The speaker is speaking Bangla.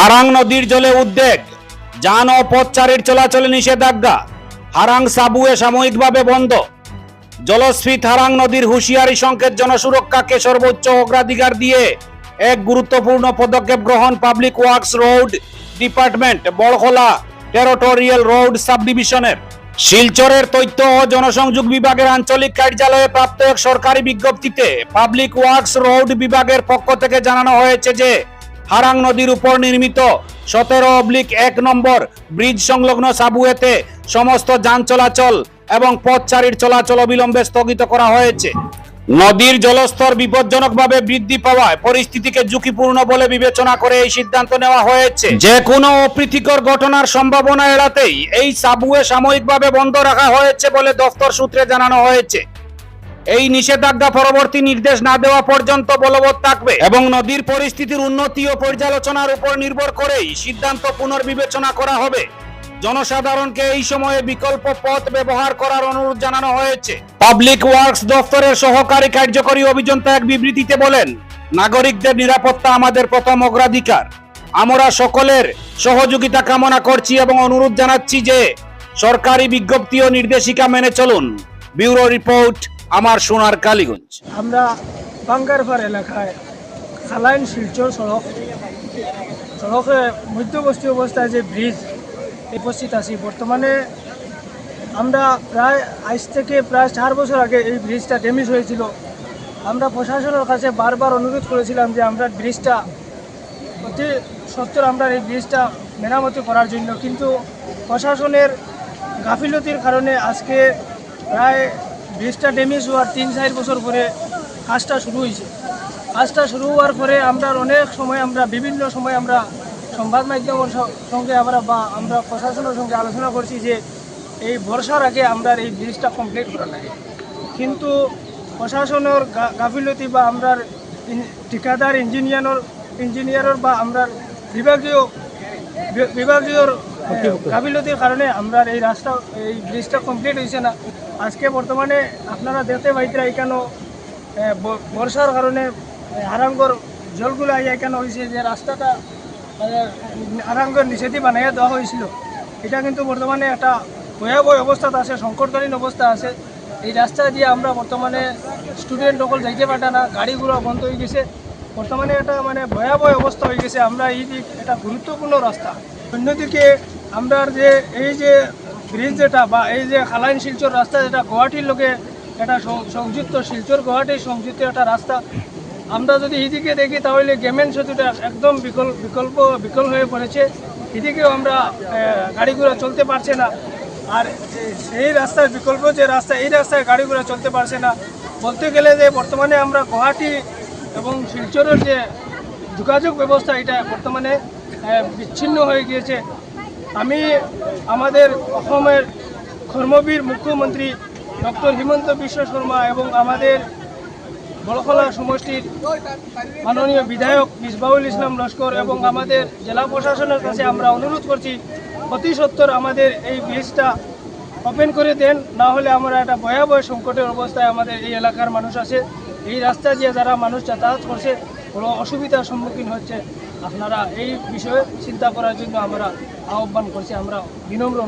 হারাং নদীর জলে উদ্বেগ, যান ও পথচারীর চলাচলে নিষেধাজ্ঞা, হারাং সাবুয়ে সাময়িকভাবে বন্ধ। জলস্ফীত হারাং নদীর হুঁশিয়ারি সংকেত জনসুরক্ষাকে সর্বোচ্চ অগ্রাধিকার দিয়ে এক গুরুত্বপূর্ণ পদক্ষেপ গ্রহণ public works road department, Borkhola territorial road sub ডিভিশনের শিলচরের তথ্য ও জনসংযোগ বিভাগের আঞ্চলিক কার্যালয়ে প্রাপ্ত এক সরকারি বিজ্ঞপ্তিতে পাবলিক ওয়ার্কস রোড বিভাগের পক্ষ থেকে জানানো হয়েছে যে হারাং নদীর উপর নির্মিত। সতেরো অবলিক এক নম্বর ব্রিজ সংলগ্ন সাবুয়েতে সমস্ত যান চলাচল এবং পথচারীর চলাচল অবিলম্বে স্থগিত করা হয়েছে। নদীর জলস্তর বিপজ্জনকভাবে বৃদ্ধি পাওয়ায় পরিস্থিতিকে ঝুঁকিপূর্ণ বলে বিবেচনা করে এই সিদ্ধান্ত নেওয়া হয়েছে। যে কোনো অপ্রীতিকর ঘটনার সম্ভাবনা এড়াতেই এই সাবুয়ে সাময়িকভাবে বন্ধ রাখা হয়েছে বলে দফতর সূত্রে জানানো হয়েছে। এই নিষেধাজ্ঞা পরবর্তী নির্দেশ না দেওয়া পর্যন্ত বলবৎ থাকবে। এবং নদীর পরিস্থিতির উন্নতি ও পর্যালোচনার উপর নির্ভর করেই সিদ্ধান্ত পুনর্বিবেচনা করা হবে। জনসাধারণকে এই সময়ে বিকল্প পথ ব্যবহার করার অনুরোধ জানানো হয়েছে। পাবলিক ওয়ার্কস দফতরের সহকারী কার্যকরী অভিযন্তা এক বিবৃতিতে বলেন নাগরিকদের নিরাপত্তা আমাদের প্রথম অগ্রাধিকার। আমরা সকলের সহযোগিতা কামনা করছি এবং অনুরোধ জানাচ্ছি যে সরকারি বিজ্ঞপ্তি ও নির্দেশিকা মেনে চলুন। ব্যুরো রিপোর্ট আমার সোনার কালীগঞ্জ। আমরা বাঙ্গারপাড় এলাকায় খালাইন শিলচর সড়ক, সড়কে মধ্যবর্তী অবস্থায় যে ব্রিজ উপস্থিত আছি। বর্তমানে আমরা প্রায় আজ থেকে প্রায় চার বছর আগে এই ব্রিজটা ড্যামেজ হয়েছিল। আমরা প্রশাসনের কাছে বারবার অনুরোধ করেছিলাম যে আমরা ব্রিজটা অতি সত্তর আমরা এই ব্রিজটা মেরামতি করার জন্য। কিন্তু প্রশাসনের গাফিলতির কারণে আজকে প্রায় ব্রিজটা ড্যামেজ হওয়ার তিন চার বছর পরে কাজটা শুরু হয়েছে। কাজটা শুরু হওয়ার পরে আমরা অনেক সময় আমরা বিভিন্ন সময় আমরা সংবাদ মাধ্যমের সঙ্গে আমরা বা আমরা প্রশাসনের সঙ্গে আলোচনা করছি যে এই বর্ষার আগে আমরা এই ব্রিজটা কমপ্লিট করা লাগে। কিন্তু প্রশাসনের গাফিলতি বা আমরা ঠিকাদার ইঞ্জিনিয়ার ইঞ্জিনিয়ারের বা আমরা বিভাগীয় বিভাগীয় গাফিলতির কারণে আমরা এই রাস্তা এই ব্রিজটা কমপ্লিট হয়েছে না। আজকে বর্তমানে আপনারা দেখতে পাইতরা এখানে বর্ষার কারণে হারাঙ্গর জলগুলো আইয়া এখানে হয়েছে যে রাস্তাটা হারাঙ্গর নিষেধি বানাইয়া দেওয়া হয়েছিল এটা কিন্তু বর্তমানে একটা ভয়াবহ অবস্থাতে আছে সংকটকালীন অবস্থা আছে। এই রাস্তা দিয়ে আমরা বর্তমানে স্টুডেন্ট সকল যাইতে পারটা না, গাড়িগুলো বন্ধ হয়ে গেছে। বর্তমানে একটা মানে ভয়াবহ অবস্থা হয়ে গেছে, আমরা এই দিক, এটা গুরুত্বপূর্ণ রাস্তা। অন্যদিকে আমরা যে, এই যে ব্রিজ যেটা বা এই যে খালাইন শিলচর রাস্তা যেটা গুয়াহাটির লোকে এটা সংযুক্ত, শিলচর গুয়াহাটি সংযুক্ত একটা রাস্তা। আমরা যদি এদিকে দেখি তাহলে গেমেন সেতুটা একদম বিকল্প বিকল্প, বিকল হয়ে পড়েছে। এদিকেও আমরা গাড়িগুলো চলতে পারছে না। আর এ- সেই রাস্তার বিকল্প যে রাস্তা, এই রাস্তায় গাড়িগুলো চলতে পারছে না। বলতে গেলে যে বর্তমানে আমরা গুয়াহাটি এবং শিলচরের যে যোগাযোগ ব্যবস্থা, এটা বর্তমানে বিচ্ছিন্ন হয়ে গিয়েছে। আমি আমাদের অসমের কর্মবীর মুখ্যমন্ত্রী ডক্টর হিমন্ত বিশ্ব শর্মা এবং আমাদের বড়খলা সমষ্টির মাননীয় বিধায়ক মিসবাউল ইসলাম লস্কর এবং আমাদের জেলা প্রশাসনের কাছে আমরা অনুরোধ করছি, অতি সত্বর আমাদের এই ব্রিজটা ওপেন করে দেন, না হলে আমরা একটা ভয়াবহ সংকটের অবস্থায় আমাদের এই এলাকার মানুষ আছে। এই রাস্তা দিয়ে যারা মানুষ যাতায়াত করছে, বড় অসুবিধার সম্মুখীন হচ্ছে। আপনারা এই বিষয়ে চিন্তা করার জন্য আমরা আহ্বান করছি আমরা বিনম্র